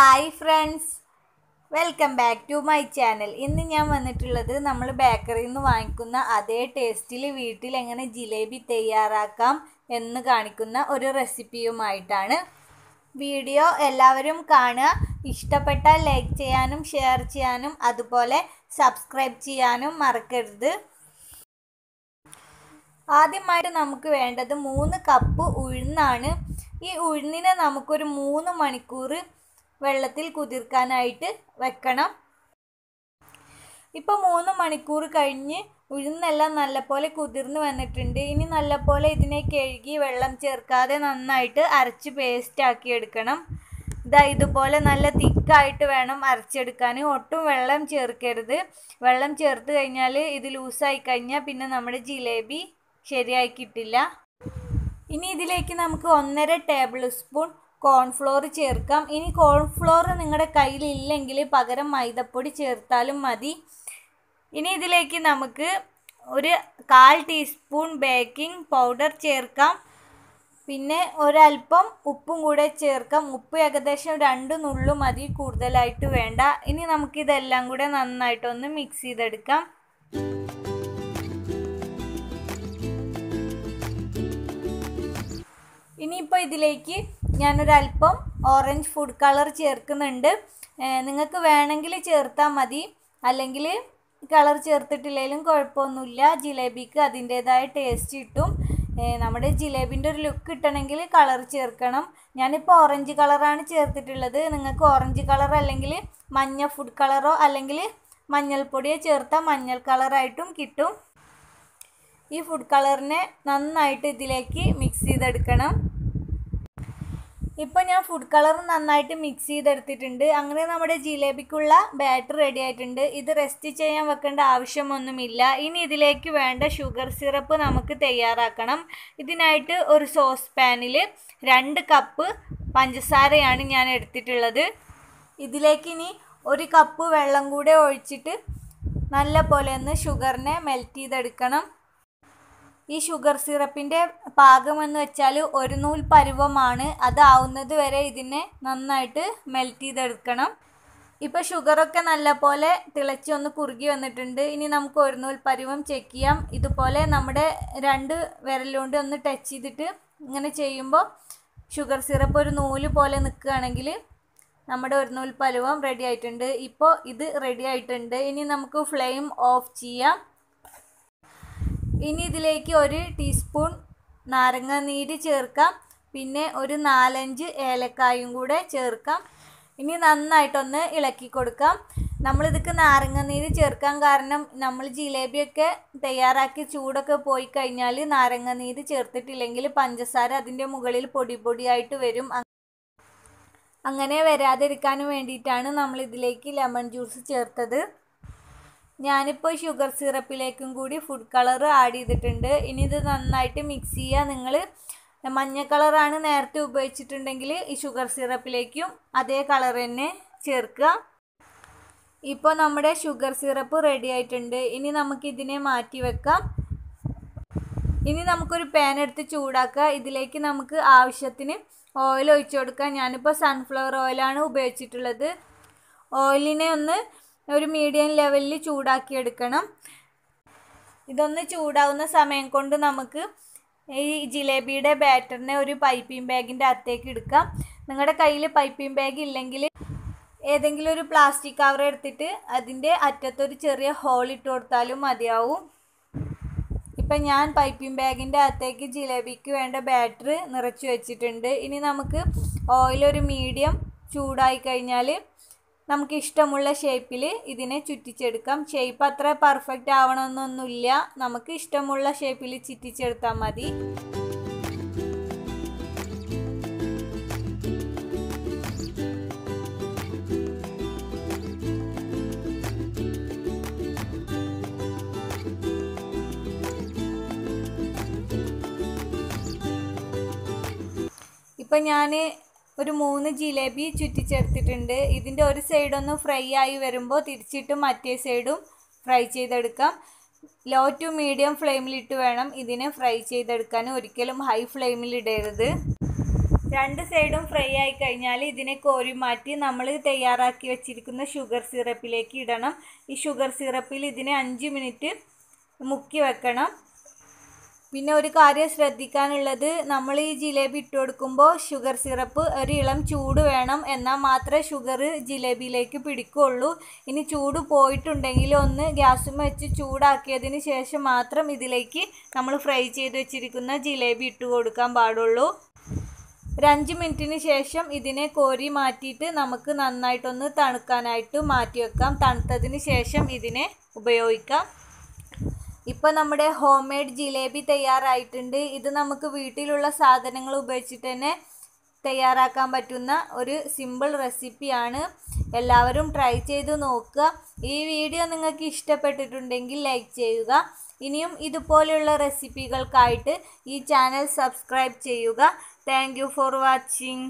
Hi friends. Welcome back to my channel. ഇന്ന് ഞാൻ വന്നിട്ടുള്ളത് നമ്മൾ ബേക്കറിയിൽ നിന്ന് വാങ്ങിക്കുന്ന അതേ ടേസ്റ്റിൽ വീട്ടിൽ എങ്ങനെ ജിലേബി തയ്യാറാക്കാം എന്ന് കാണിക്കുന്ന ഒരു റെസിപ്പിയുമായിട്ടാണ് വീഡിയോ എല്ലാവരും കാണുക. ഇഷ്ടപ്പെട്ടാൽ ലൈക്ക് ചെയ്യാനും ഷെയർ ചെയ്യാനും അതുപോലെ സബ്സ്ക്രൈബ് ചെയ്യാനും മറക്കരുത്. ആദ്യമായിട്ട് നമുക്ക് വേണ്ടത് മൂന്ന് കപ്പ് ഉഴുന്നാണ്. ഈ ഉഴുന്നിനെ നമുക്കൊരു മൂന്ന് മണിക്കൂർ വെള്ളത്തിൽ കുതിർക്കാനായിട്ട് വെക്കണം. ഇപ്പോൾ മൂന്ന് മണിക്കൂർ കഴിഞ്ഞ് ഉഴുന്നെല്ലാം നല്ലപോലെ കുതിർന്ന് വന്നിട്ടുണ്ട്. ഇനി നല്ലപോലെ ഇതിനെ കഴുകി വെള്ളം ചേർക്കാതെ നന്നായിട്ട് അരച്ച് പേസ്റ്റ് ആക്കി എടുക്കണം. ഇതാ ഇതുപോലെ നല്ല തിക്കായിട്ട് വേണം അരച്ചെടുക്കാൻ ഒട്ടും വെള്ളം ചേർക്കരുത്. വെള്ളം ചേർത്ത് കഴിഞ്ഞാൽ ഇത് ലൂസായി കഴിഞ്ഞാൽ പിന്നെ നമ്മുടെ ജിലേബി ശരിയായി കിട്ടില്ല. ഇനി ഇതിലേക്ക് നമുക്ക് ഒന്നര ടേബിൾ സ്പൂൺ കോൺഫ്ലോർ ചേർക്കാം. ഇനി കോൺഫ്ലോർ നിങ്ങളുടെ കയ്യിലില്ലെങ്കിൽ പകരം മൈദപ്പൊടി ചേർത്താലും മതി. ഇനി ഇതിലേക്ക് നമുക്ക് ഒരു കാൽ ടീസ്പൂൺ ബേക്കിംഗ് പൗഡർ ചേർക്കാം. പിന്നെ ഒരല്പം ഉപ്പും കൂടെ ചേർക്കാം. ഉപ്പ് ഏകദേശം രണ്ട് നുള്ളു മതി കൂടുതലായിട്ട് വേണ്ട. ഇനി നമുക്കിതെല്ലാം കൂടെ നന്നായിട്ടൊന്ന് മിക്സ് ചെയ്തെടുക്കാം. ഇനിയിപ്പോൾ ഇതിലേക്ക് ഞാനൊരല്പം ഓറഞ്ച് ഫുഡ് കളർ ചേർക്കുന്നുണ്ട്. നിങ്ങൾക്ക് വേണമെങ്കിൽ ചേർത്താൽ മതി. അല്ലെങ്കിൽ കളർ ചേർത്തിട്ടില്ലെങ്കിലും കുഴപ്പമൊന്നുമില്ല. ജിലേബിക്ക് അതിന്റേതായ ടേസ്റ്റ് കിട്ടും. നമ്മുടെ ജിലേബിന്റെ ഒരു ലുക്ക് കിട്ടണമെങ്കിൽ കളർ ചേർക്കണം. ഞാനിപ്പോൾ ഓറഞ്ച് കളറാണ് ചേർത്തിട്ടുള്ളത്. നിങ്ങൾക്ക് ഓറഞ്ച് കളർ അല്ലെങ്കിൽ മഞ്ഞ ഫുഡ് കളറോ അല്ലെങ്കിൽ മഞ്ഞൾപ്പൊടിയോ ചേർത്താൽ മഞ്ഞൾ കളറായിട്ടും കിട്ടും. ഈ ഫുഡ് കളറിനെ നന്നായിട്ട് ഇതിലേക്ക് മിക്സ് ചെയ്തെടുക്കണം. ഇപ്പോൾ ഞാൻ ഫുഡ് കളർ നന്നായിട്ട് മിക്സ് ചെയ്തെടുത്തിട്ടുണ്ട്. അങ്ങനെ നമ്മുടെ ജിലേബിക്കുള്ള ബാറ്റർ റെഡി ആയിട്ടുണ്ട്. ഇത് റെസ്റ്റ് ചെയ്യാൻ വെക്കേണ്ട ആവശ്യമൊന്നുമില്ല. ഇനി ഇതിലേക്ക് വേണ്ട ഷുഗർ സിറപ്പ് നമുക്ക് തയ്യാറാക്കണം. ഇതിനായിട്ട് ഒരു സോസ് പാനിൽ രണ്ട് കപ്പ് പഞ്ചസാരയാണ് ഞാൻ എടുത്തിട്ടുള്ളത്. ഇതിലേക്ക് ഇനി ഒരു കപ്പ് വെള്ളം കൂടെ ഒഴിച്ചിട്ട് നല്ല പോലെ ഒന്ന് ഷുഗറിനെ മെൽറ്റ് ചെയ്തെടുക്കണം. ഈ ഷുഗർ സിറപ്പിന്റെ എന്ന് വെച്ചാൽ ഒരു നൂൽ പരുവമാണ്. അതാവുന്നത് വരെ ഇതിനെ നന്നായിട്ട് മെൽറ്റ് ചെയ്തെടുക്കണം. ഇപ്പോൾ ഷുഗറൊക്കെ നല്ലപോലെ തിളച്ച് ഒന്ന് കുറുകി വന്നിട്ടുണ്ട്. ഇനി നമുക്ക് ഒരു നൂൽ പരുവം ചെക്ക് ചെയ്യാം. ഇതുപോലെ നമ്മുടെ രണ്ട് വിരലുകൊണ്ട് ഒന്ന് ടച്ച് ചെയ്തിട്ട് ഇങ്ങനെ ചെയ്യുമ്പോൾ ഷുഗർ സിറപ്പ് ഒരു നൂൽ പോലെ നിൽക്കുകയാണെങ്കിൽ നമ്മുടെ ഒരു നൂൽ പരുവം റെഡി ആയിട്ടുണ്ട്. ഇപ്പോൾ ഇത് റെഡി ആയിട്ടുണ്ട്. ഇനി നമുക്ക് ഫ്ലെയിം ഓഫ് ചെയ്യാം. ഇനി ഇതിലേക്ക് ഒരു ടീസ്പൂൺ നാരങ്ങ നീര് ചേർക്കാം. പിന്നെ ഒരു നാലഞ്ച് ഏലക്കായും കൂടെ ചേർക്കാം. ഇനി നന്നായിട്ടൊന്ന് ഇളക്കി കൊടുക്കാം. നമ്മളിതൊക്കെ നാരങ്ങ നീര് ചേർക്കാൻ കാരണം നമ്മൾ ജിലേബിയൊക്കെ തയ്യാറാക്കി ചൂടൊക്കെ പോയി കഴിഞ്ഞാൽ നാരങ്ങ നീര് ചേർത്തിട്ടില്ലെങ്കിൽ പഞ്ചസാര അതിന്റെ മുകളിൽ പൊടി പൊടിയായിട്ട് വരും. അങ്ങനെ വരാതിരിക്കാനും വേണ്ടിയിട്ടാണ് നമ്മൾ ഇതിലേക്ക് ലെമൺ ജ്യൂസ് ചേർത്തത്. ഞാനിപ്പോൾ ഷുഗർ സിറപ്പിലേക്കും കൂടി ഫുഡ് കളർ ആഡ് ചെയ്തിട്ടുണ്ട്. ഇനി ഇത് നന്നായിട്ട് മിക്സ് ചെയ്യുക നിങ്ങൾ മഞ്ഞ കളറാണ് നേരത്തെ ഉപയോഗിച്ചിട്ടുണ്ടെങ്കിൽ ഈ ഷുഗർ സിറപ്പിലേക്കും അതേ കളർ തന്നെ ചേർക്കുക. ഇപ്പോൾ നമ്മുടെ ഷുഗർ സിറപ്പ് റെഡി ആയിട്ടുണ്ട്. ഇനി നമുക്കിതിനെ മാറ്റി വെക്കാം. ഇനി നമുക്കൊരു പാൻ എടുത്ത് ചൂടാക്കുക. ഇതിലേക്ക് നമുക്ക് ആവശ്യത്തിന് ഓയിൽ ഒഴിച്ചു കൊടുക്കാം. ഞാനിപ്പോൾ സൺഫ്ലവർ ഓയിലാണ് ഉപയോഗിച്ചിട്ടുള്ളത്. ഓയിലിനെ ഒന്ന് ഒരു മീഡിയം ലെവലിൽ ചൂടാക്കി എടുക്കണം ഇതൊന്ന് ചൂടാവുന്ന സമയം കൊണ്ട് നമുക്ക് ഈ ജിലേബിയുടെ ബാറ്ററിനെ ഒരു പൈപ്പിംഗ് ബാഗിന്റെ അകത്തേക്ക് എടുക്കാം. നിങ്ങളുടെ കയ്യിൽ പൈപ്പിംഗ് ബാഗ് ഇല്ലെങ്കിൽ ഏതെങ്കിലും ഒരു പ്ലാസ്റ്റിക് കവർ എടുത്തിട്ട് അതിന്റെ അറ്റത്തൊരു ചെറിയ ഹോൾ ഇട്ട് കൊടുത്താലും മതിയാവും. ഇപ്പം ഞാൻ പൈപ്പിംഗ് ബാഗിന്റെ അകത്തേക്ക് ജിലേബിക്ക് വേണ്ട ബാറ്റർ നിറച്ച് വെച്ചിട്ടുണ്ട്. ഇനി നമുക്ക് ഓയിൽ ഒരു മീഡിയം ചൂടായി കഴിഞ്ഞാൽ നമുക്ക് ഇഷ്ടമുള്ള ഷേപ്പിൽ ഇതിനെ ചുറ്റിച്ചെടുക്കാം. ഷേപ്പ് അത്ര പെർഫെക്റ്റ് ആവണമെന്നൊന്നുമില്ല. നമുക്ക് ഇഷ്ടമുള്ള ഷേപ്പിൽ ചുറ്റിച്ചെടുത്താൽ മതി. ഇപ്പം ഞാൻ ഒരു മൂന്ന് ജിലേബി ചുറ്റിച്ചെടുത്തിട്ടുണ്ട്. ഇതിന്റെ ഒരു സൈഡൊന്ന് ഫ്രൈ ആയി വരുമ്പോൾ തിരിച്ചിട്ട് മറ്റേ സൈഡും ഫ്രൈ ചെയ്തെടുക്കാം. ലോ ടു മീഡിയം ഫ്ലെയിമിലിട്ട് വേണം ഇതിനെ ഫ്രൈ ചെയ്തെടുക്കാൻ. ഒരിക്കലും ഹൈ ഫ്ലെയിമിൽ ഇടരുത്. രണ്ട് സൈഡും ഫ്രൈ ആയി കഴിഞ്ഞാൽ ഇതിനെ കോരി മാറ്റി നമ്മൾ തയ്യാറാക്കി വെച്ചിരിക്കുന്ന ഷുഗർ സിറപ്പിലേക്ക് ഇടണം. ഈ ഷുഗർ സിറപ്പിൽ ഇതിനെ അഞ്ച് മിനിറ്റ് മുക്കി വെക്കണം. പിന്നെ ഒരു കാര്യം ശ്രദ്ധിക്കാനുള്ളത് നമ്മൾ ഈ ജിലേബി ഇട്ട് കൊടുക്കുമ്പോൾ ഷുഗർ സിറപ്പ് ഒരു ഇളം ചൂട് വേണം എന്നാൽ മാത്രമേ ഷുഗർ ജിലേബിയിലേക്ക് പിടിക്കുള്ളൂ. ഇനി ചൂട് പോയിട്ടുണ്ടെങ്കിൽ ഒന്ന് ഗ്യാസും വെച്ച് ചൂടാക്കിയതിന് ശേഷം മാത്രം ഇതിലേക്ക് നമ്മൾ ഫ്രൈ ചെയ്ത് വെച്ചിരിക്കുന്ന ജിലേബി ഇട്ട് കൊടുക്കാൻ പാടുള്ളൂ. ഒരു അഞ്ച് മിനിറ്റിന് ശേഷം ഇതിനെ കോരി മാറ്റിയിട്ട് നമുക്ക് നന്നായിട്ടൊന്ന് തണുക്കാനായിട്ട് മാറ്റി വെക്കാം. തണുത്തതിന് ശേഷം ഇതിനെ ഉപയോഗിക്കാം. ഇപ്പോൾ നമ്മുടെ ഹോം മെയ്ഡ് ജിലേബി തയ്യാറായിട്ടുണ്ട്. ഇത് നമുക്ക് വീട്ടിലുള്ള സാധനങ്ങൾ ഉപയോഗിച്ചിട്ട് തന്നെ തയ്യാറാക്കാൻ പറ്റുന്ന ഒരു സിമ്പിൾ റെസിപ്പിയാണ് എല്ലാവരും ട്രൈ ചെയ്ത് നോക്കുക. ഈ വീഡിയോ നിങ്ങൾക്ക് ഇഷ്ടപ്പെട്ടിട്ടുണ്ടെങ്കിൽ ലൈക്ക് ചെയ്യുക. ഇനിയും ഇതുപോലെയുള്ള റെസിപ്പികൾക്കായിട്ട് ഈ ചാനൽ സബ്സ്ക്രൈബ് ചെയ്യുക. Thank for watching